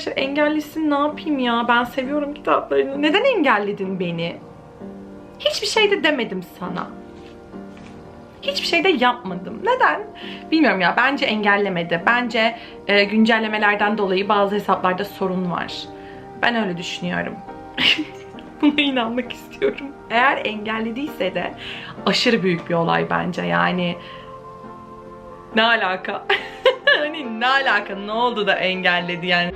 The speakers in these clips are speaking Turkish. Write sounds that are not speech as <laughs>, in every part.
arkadaşlar engellesin ne yapayım ya? Ben seviyorum kitaplarını. Neden engelledin beni? Hiçbir şey de demedim sana. Hiçbir şey de yapmadım. Neden? Bilmiyorum ya. Bence engellemedi. Bence e, güncellemelerden dolayı bazı hesaplarda sorun var. Ben öyle düşünüyorum. <laughs> Buna inanmak istiyorum. Eğer engellediyse de aşırı büyük bir olay bence. Yani ne alaka? <laughs> hani ne alaka? Ne oldu da engelledi yani?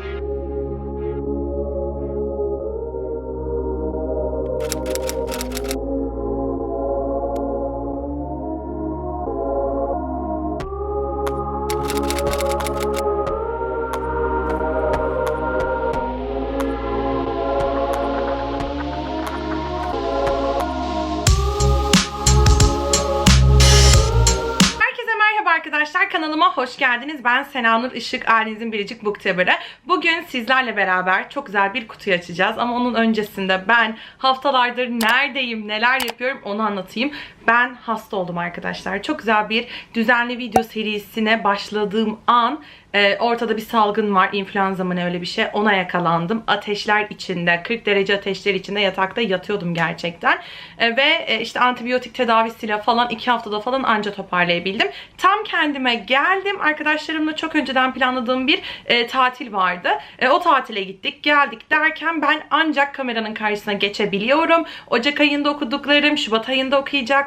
Kanalıma hoş geldiniz. Ben Senanur Işık, ailenizin biricik booktuber'ı. Bugün sizlerle beraber çok güzel bir kutuyu açacağız. Ama onun öncesinde ben haftalardır neredeyim, neler yapıyorum onu anlatayım. Ben hasta oldum arkadaşlar. Çok güzel bir düzenli video serisine başladığım an e, ortada bir salgın var. influenza mı ne öyle bir şey. Ona yakalandım. Ateşler içinde, 40 derece ateşler içinde yatakta yatıyordum gerçekten. E, ve e, işte antibiyotik tedavisiyle falan 2 haftada falan anca toparlayabildim. Tam kendime geldim. Arkadaşlarımla çok önceden planladığım bir e, tatil vardı. E, o tatile gittik. Geldik derken ben ancak kameranın karşısına geçebiliyorum. Ocak ayında okuduklarım, Şubat ayında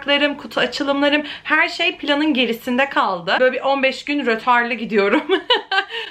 okuyacaklarım, kutu açılımlarım her şey planın gerisinde kaldı. Böyle bir 15 gün rötarlı gidiyorum. <laughs>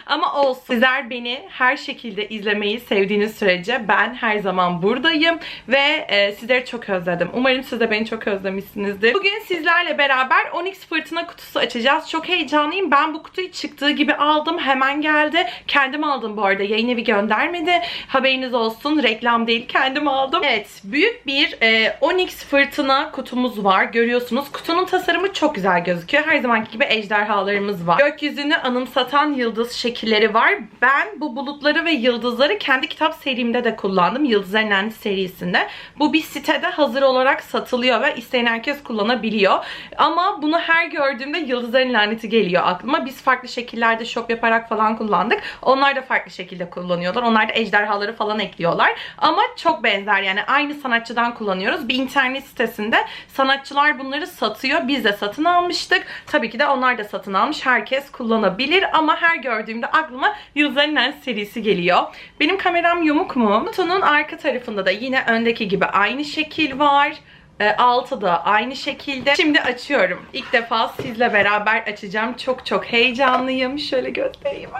Ama olsun. Sizler beni her şekilde izlemeyi sevdiğiniz sürece ben her zaman buradayım ve e, sizleri çok özledim. Umarım siz de beni çok özlemişsinizdir. Bugün sizlerle beraber Onyx Fırtına kutusu açacağız. Çok heyecanlıyım. Ben bu kutuyu çıktığı gibi aldım. Hemen geldi. Kendim aldım bu arada. Yayın evi göndermedi. Haberiniz olsun. Reklam değil. Kendim aldım. Evet. Büyük bir e, Onyx Fırtına kutumuz var. Görüyorsunuz. Kutunun tasarımı çok güzel gözüküyor. Her zamanki gibi ejderhalarımız var. Gökyüzünü anımsatan yıldız şekilleri var. Ben bu bulutları ve yıldızları kendi kitap serimde de kullandım. Yıldızların Endi serisinde. Bu bir sitede hazır olarak satılıyor ve isteyen herkes kullanabiliyor. Ama bunu her gördüğümde Yıldızların Laneti geliyor aklıma. Biz farklı şekillerde shop yaparak falan kullandık. Onlar da farklı şekilde kullanıyorlar. Onlar da ejderhaları falan ekliyorlar. Ama çok benzer yani aynı sanatçıdan kullanıyoruz. Bir internet sitesinde sanatçılar bunları satıyor. Biz de satın almıştık. Tabii ki de onlar da satın almış. Herkes kullanabilir ama her gördüğümde aklıma Yıldızların serisi geliyor. Benim kameram yumuk mu? Kutunun arka tarafında da yine öndeki gibi aynı şekil var. E, altı da aynı şekilde. Şimdi açıyorum. İlk defa sizle beraber açacağım. Çok çok heyecanlıyım. Şöyle göstereyim.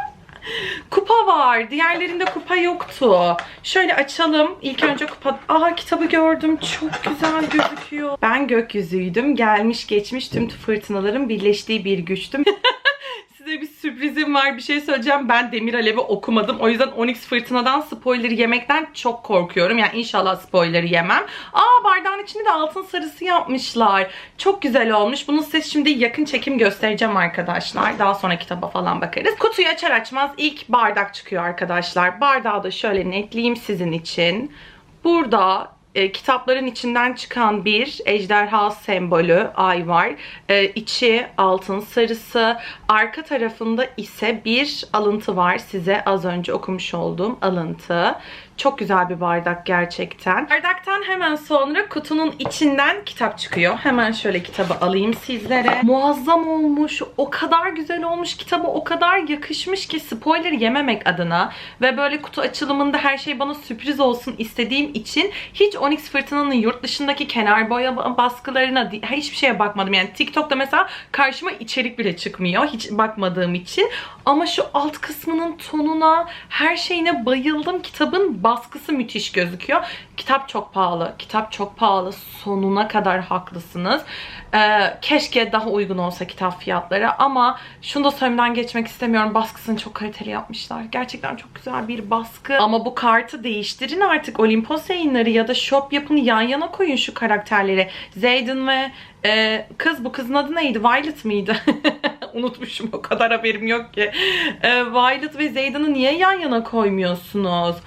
Kupa var. Diğerlerinde kupa yoktu. Şöyle açalım. İlk önce kupa... Aa kitabı gördüm. Çok güzel gözüküyor. Ben gökyüzüydüm. Gelmiş geçmiş tüm fırtınaların birleştiği bir güçtüm. <laughs> Size bir sürprizim var. Bir şey söyleyeceğim. Ben Demir Alev'i okumadım. O yüzden Onyx Fırtına'dan spoiler yemekten çok korkuyorum. Yani inşallah spoiler yemem. Aa bardağın içinde de altın sarısı yapmışlar. Çok güzel olmuş. Bunu size şimdi yakın çekim göstereceğim arkadaşlar. Daha sonra kitaba falan bakarız. Kutuyu açar açmaz ilk bardak çıkıyor arkadaşlar. Bardağı da şöyle netleyeyim sizin için. Burada e, kitapların içinden çıkan bir ejderha sembolü ay var. E, içi altın sarısı. Arka tarafında ise bir alıntı var. Size az önce okumuş olduğum alıntı. Çok güzel bir bardak gerçekten. Bardaktan hemen sonra kutunun içinden kitap çıkıyor. Hemen şöyle kitabı alayım sizlere. Muazzam olmuş. O kadar güzel olmuş. Kitabı o kadar yakışmış ki spoiler yememek adına ve böyle kutu açılımında her şey bana sürpriz olsun istediğim için hiç Onyx Fırtına'nın yurt dışındaki kenar boya baskılarına hiçbir şeye bakmadım. Yani TikTok'ta mesela karşıma içerik bile çıkmıyor. Hiç bakmadığım için. Ama şu alt kısmının tonuna, her şeyine bayıldım. Kitabın baskısı müthiş gözüküyor. Kitap çok pahalı. Kitap çok pahalı. Sonuna kadar haklısınız. Ee, keşke daha uygun olsa kitap fiyatları ama şunu da söylemeden geçmek istemiyorum. Baskısını çok kaliteli yapmışlar. Gerçekten çok güzel bir baskı. Ama bu kartı değiştirin artık. Olimpos yayınları ya da shop yapın yan yana koyun şu karakterleri. Zayden ve e, kız bu kızın adı neydi? Violet mıydı? <laughs> Unutmuşum <laughs> o kadar haberim yok ki. E, Violet ve Zayden'ı niye yan yana koymuyorsunuz? <gasps>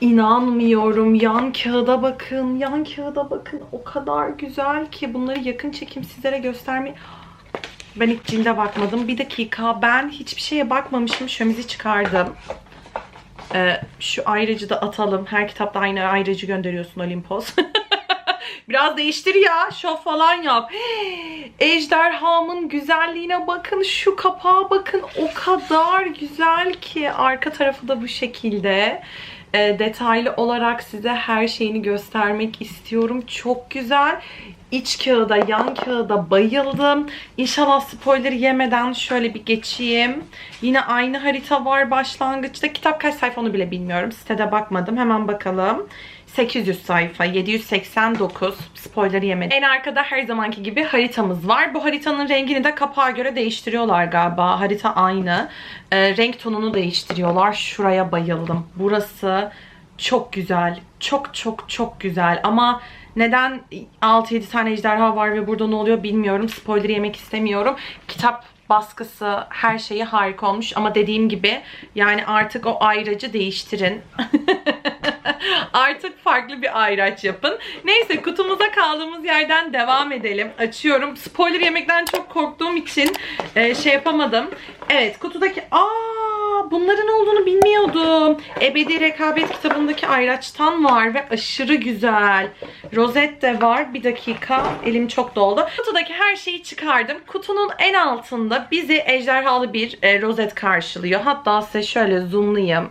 İnanmıyorum. Yan kağıda bakın. Yan kağıda bakın. O kadar güzel ki bunları yakın çekim sizlere göstermeyi... Ben ilk cilde bakmadım. Bir dakika ben hiçbir şeye bakmamışım. Şömizi çıkardım. Ee, şu ayrıcı da atalım. Her kitapta aynı ayrıcı gönderiyorsun Olimpos. <laughs> Biraz değiştir ya. Şov falan yap. <gasps> Ejderhamın güzelliğine bakın. Şu kapağa bakın. O kadar güzel ki. Arka tarafı da bu şekilde. Ee, detaylı olarak size her şeyini göstermek istiyorum. Çok güzel. İç kağıda, yan kağıda bayıldım. İnşallah spoiler yemeden şöyle bir geçeyim. Yine aynı harita var başlangıçta. Kitap kaç sayfa onu bile bilmiyorum. Sitede bakmadım. Hemen bakalım. 800 sayfa, 789 spoiler yemedim. En arkada her zamanki gibi haritamız var. Bu haritanın rengini de kapağa göre değiştiriyorlar galiba. Harita aynı. Ee, renk tonunu değiştiriyorlar. Şuraya bayıldım. Burası çok güzel. Çok çok çok güzel. Ama neden 6-7 tane ejderha var ve burada ne oluyor bilmiyorum. Spoiler yemek istemiyorum. Kitap baskısı her şeyi harika olmuş ama dediğim gibi yani artık o ayracı değiştirin. <laughs> <laughs> Artık farklı bir ayraç yapın. Neyse kutumuza kaldığımız yerden devam edelim. Açıyorum. Spoiler yemekten çok korktuğum için e, şey yapamadım. Evet kutudaki... Aa bunların olduğunu bilmiyordum. Ebedi Rekabet kitabındaki ayraçtan var ve aşırı güzel. Rozet de var. Bir dakika. Elim çok doldu. Kutudaki her şeyi çıkardım. Kutunun en altında bizi ejderhalı bir e, rozet karşılıyor. Hatta size şöyle zoomlayayım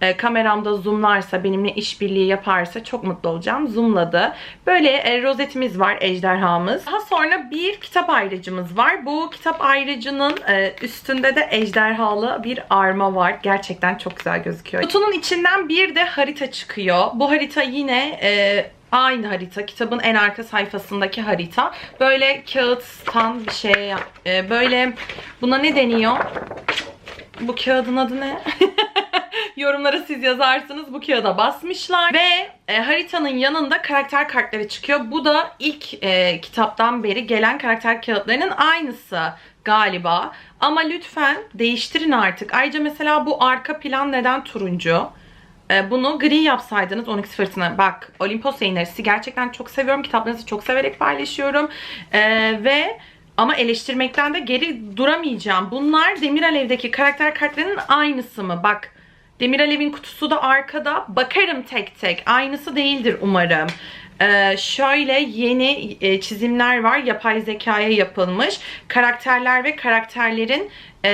e, kameramda zoomlarsa, benimle işbirliği yaparsa çok mutlu olacağım. Zoomladı. Böyle e, rozetimiz var, ejderhamız. Daha sonra bir kitap ayrıcımız var. Bu kitap ayrıcının e, üstünde de ejderhalı bir arma var. Gerçekten çok güzel gözüküyor. Kutunun içinden bir de harita çıkıyor. Bu harita yine... E, Aynı harita. Kitabın en arka sayfasındaki harita. Böyle kağıttan bir şey e, böyle buna ne deniyor? Bu kağıdın adı ne? <laughs> Yorumlara siz yazarsınız. Bu kağıda basmışlar. Ve e, haritanın yanında karakter kartları çıkıyor. Bu da ilk e, kitaptan beri gelen karakter kağıtlarının aynısı galiba. Ama lütfen değiştirin artık. Ayrıca mesela bu arka plan neden turuncu? E, bunu gri yapsaydınız Onyx Fırtına. Bak Olimpos yayınları sizi gerçekten çok seviyorum. Kitaplarınızı çok severek paylaşıyorum. E, ve ama eleştirmekten de geri duramayacağım. Bunlar Demir Alev'deki karakter kartlarının aynısı mı? Bak Demir Alev'in kutusu da arkada. Bakarım tek tek. Aynısı değildir umarım. Ee, şöyle yeni e, çizimler var. Yapay zekaya yapılmış. Karakterler ve karakterlerin e,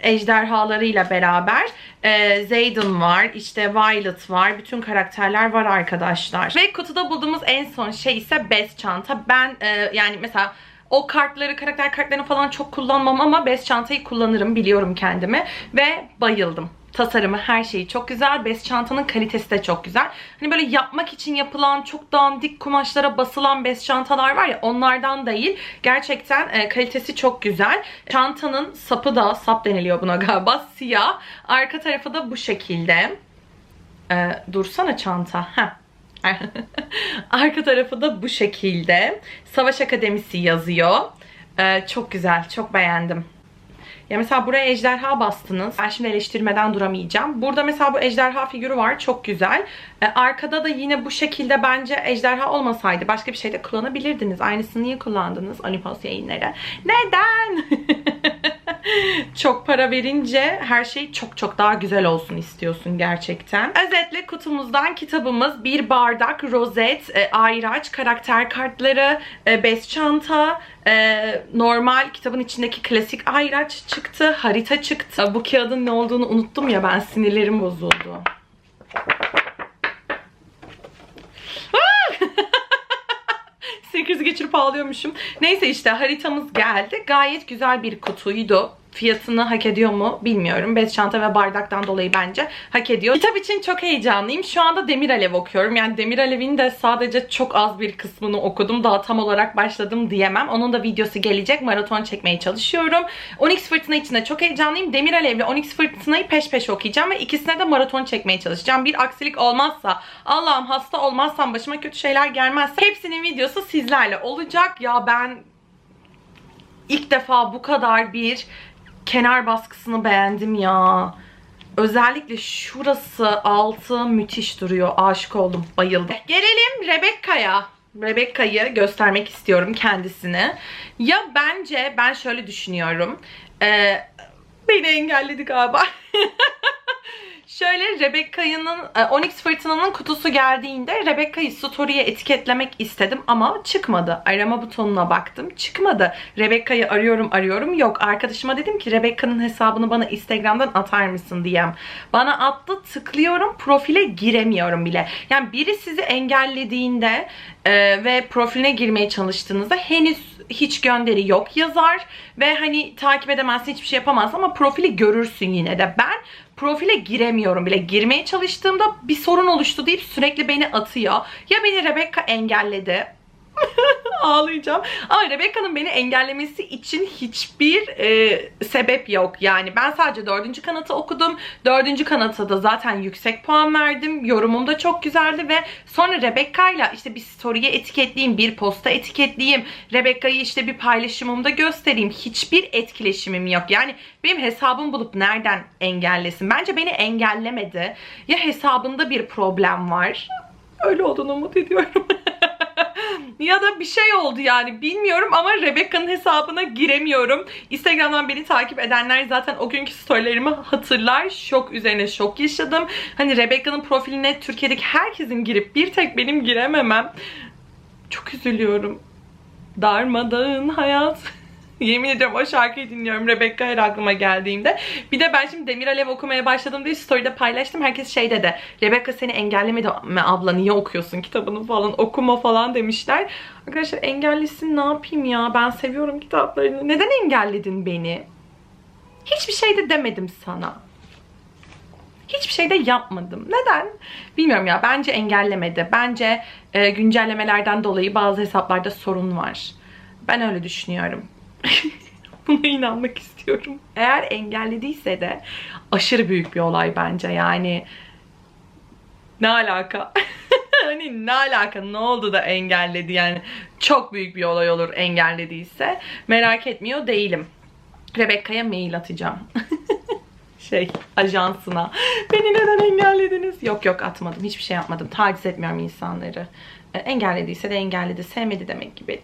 ejderhalarıyla beraber. E, Zayden var. işte Violet var. Bütün karakterler var arkadaşlar. Ve kutuda bulduğumuz en son şey ise bez çanta. Ben e, yani mesela o kartları, karakter kartlarını falan çok kullanmam ama bez çantayı kullanırım biliyorum kendimi. Ve bayıldım tasarımı her şeyi çok güzel. Bez çantanın kalitesi de çok güzel. Hani böyle yapmak için yapılan çok dandik kumaşlara basılan bez çantalar var ya onlardan değil. Gerçekten e, kalitesi çok güzel. Çantanın sapı da sap deniliyor buna galiba <laughs> siyah. Arka tarafı da bu şekilde. E, dursana çanta. Heh. <laughs> Arka tarafı da bu şekilde. Savaş Akademisi yazıyor. Ee, çok güzel, çok beğendim. Ya mesela buraya ejderha bastınız. Ben şimdi eleştirmeden duramayacağım. Burada mesela bu ejderha figürü var. Çok güzel. Ee, arkada da yine bu şekilde bence ejderha olmasaydı başka bir şey de kullanabilirdiniz. Aynısını niye kullandınız Olympus yayınları? Neden? <laughs> çok para verince her şey çok çok daha güzel olsun istiyorsun gerçekten. Özetle kutumuzdan kitabımız bir bardak, rozet, e, ayraç, karakter kartları, e, bez çanta, e, normal kitabın içindeki klasik ayraç çıktı, harita çıktı. Bu kağıdın ne olduğunu unuttum ya ben sinirlerim bozuldu. <laughs> Sinir geçirip ağlıyormuşum. Neyse işte haritamız geldi. Gayet güzel bir kutuydu fiyatını hak ediyor mu bilmiyorum. Bez çanta ve bardaktan dolayı bence hak ediyor. Kitap için çok heyecanlıyım. Şu anda Demir Alev okuyorum. Yani Demir Alev'in de sadece çok az bir kısmını okudum. Daha tam olarak başladım diyemem. Onun da videosu gelecek. Maraton çekmeye çalışıyorum. Onyx Fırtına için de çok heyecanlıyım. Demir Alev ile Onyx Fırtına'yı peş peşe okuyacağım ve ikisine de maraton çekmeye çalışacağım. Bir aksilik olmazsa, Allah'ım hasta olmazsam, başıma kötü şeyler gelmezse hepsinin videosu sizlerle olacak. Ya ben ilk defa bu kadar bir kenar baskısını beğendim ya. Özellikle şurası altı müthiş duruyor. Aşık oldum. Bayıldım. Gelelim Rebecca'ya. Rebecca'yı göstermek istiyorum kendisini. Ya bence ben şöyle düşünüyorum. Ee, beni engelledi galiba. <laughs> Şöyle Rebecca'nın e, Onyx Fırtına'nın kutusu geldiğinde Rebecca'yı story'e etiketlemek istedim ama çıkmadı. Arama butonuna baktım. Çıkmadı. Rebecca'yı arıyorum arıyorum. Yok. Arkadaşıma dedim ki Rebecca'nın hesabını bana Instagram'dan atar mısın diyem. Bana attı. Tıklıyorum. Profile giremiyorum bile. Yani biri sizi engellediğinde e, ve profiline girmeye çalıştığınızda henüz hiç gönderi yok yazar ve hani takip edemezsin hiçbir şey yapamazsın ama profili görürsün yine de. Ben profile giremiyorum bile. Girmeye çalıştığımda bir sorun oluştu deyip sürekli beni atıyor. Ya beni Rebecca engelledi. <laughs> Ağlayacağım. Ama Rebecca'nın beni engellemesi için hiçbir e, sebep yok. Yani ben sadece dördüncü kanatı okudum. Dördüncü kanata da zaten yüksek puan verdim. Yorumum da çok güzeldi ve sonra Rebecca'yla işte bir story'e etiketleyeyim, bir posta etiketleyeyim. Rebecca'yı işte bir paylaşımımda göstereyim. Hiçbir etkileşimim yok. Yani benim hesabım bulup nereden engellesin? Bence beni engellemedi. Ya hesabında bir problem var. Öyle olduğunu umut ediyorum. <laughs> ya da bir şey oldu yani bilmiyorum ama Rebecca'nın hesabına giremiyorum. Instagram'dan beni takip edenler zaten o günkü storylerimi hatırlar. Şok üzerine şok yaşadım. Hani Rebecca'nın profiline Türkiye'deki herkesin girip bir tek benim girememem. Çok üzülüyorum. Darmadağın hayat. <laughs> Yemin ediyorum o şarkıyı dinliyorum Rebecca her aklıma geldiğimde. Bir de ben şimdi Demir Alev okumaya başladım diye story'de paylaştım. Herkes şey dedi. Rebecca seni engellemedi mi abla niye okuyorsun kitabını falan okuma falan demişler. Arkadaşlar engellisin ne yapayım ya ben seviyorum kitaplarını. Neden engelledin beni? Hiçbir şey de demedim sana. Hiçbir şey de yapmadım. Neden? Bilmiyorum ya. Bence engellemedi. Bence e, güncellemelerden dolayı bazı hesaplarda sorun var. Ben öyle düşünüyorum. <laughs> Buna inanmak istiyorum. Eğer engellediyse de aşırı büyük bir olay bence. Yani ne alaka? <laughs> hani ne alaka? Ne oldu da engelledi? Yani çok büyük bir olay olur engellediyse. Merak etmiyor değilim. Rebecca'ya mail atacağım. <laughs> şey ajansına. Beni neden engellediniz? Yok yok atmadım. Hiçbir şey yapmadım. Taciz etmiyorum insanları. E, engellediyse de engelledi. Sevmedi demek ki beni.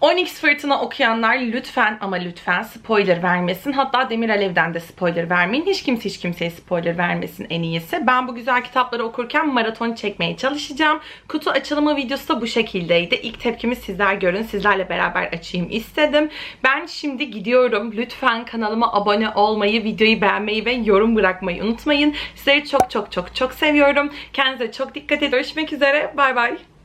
Onyx Fırtına okuyanlar lütfen ama lütfen spoiler vermesin. Hatta Demir Alev'den de spoiler vermeyin. Hiç kimse hiç kimseye spoiler vermesin en iyisi. Ben bu güzel kitapları okurken maraton çekmeye çalışacağım. Kutu açılımı videosu da bu şekildeydi. İlk tepkimi sizler görün. Sizlerle beraber açayım istedim. Ben şimdi gidiyorum. Lütfen kanalıma abone olmayı, videoyu beğenmeyi ve yorum bırakmayı unutmayın. Sizleri çok çok çok çok seviyorum. Kendinize çok dikkat edin. Görüşmek üzere. Bay bay.